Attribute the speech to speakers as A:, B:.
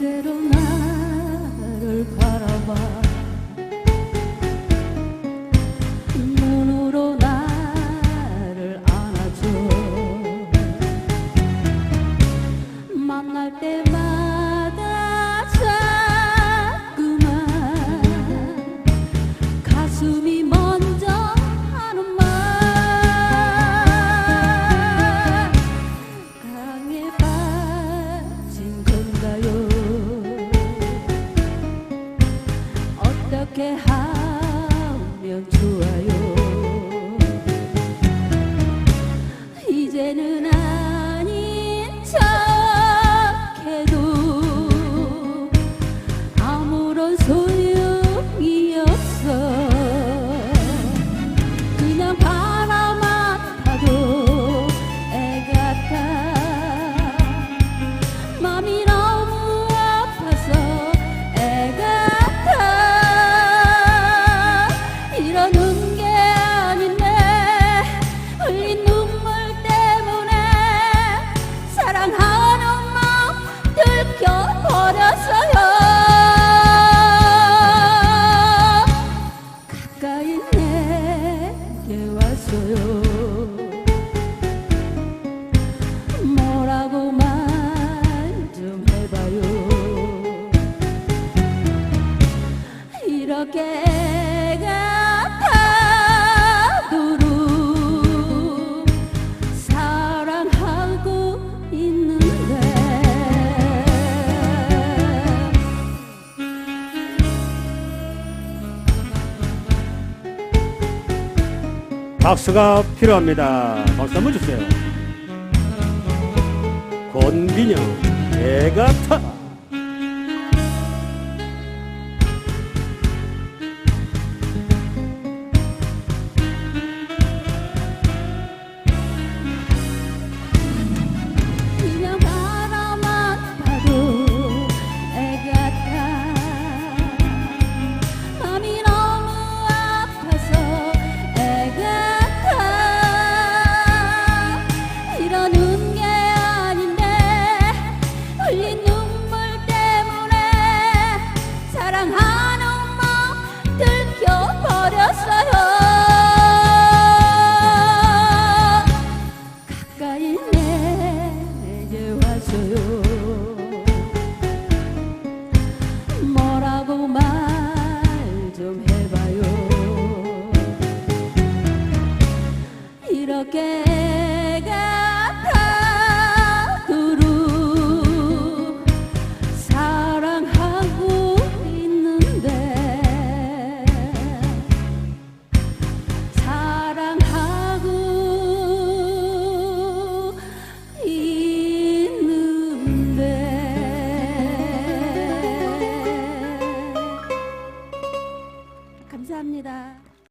A: little Yeah.
B: 박수가 필요합니다. 박수 한번 주세요. 권빈영, 애 같아.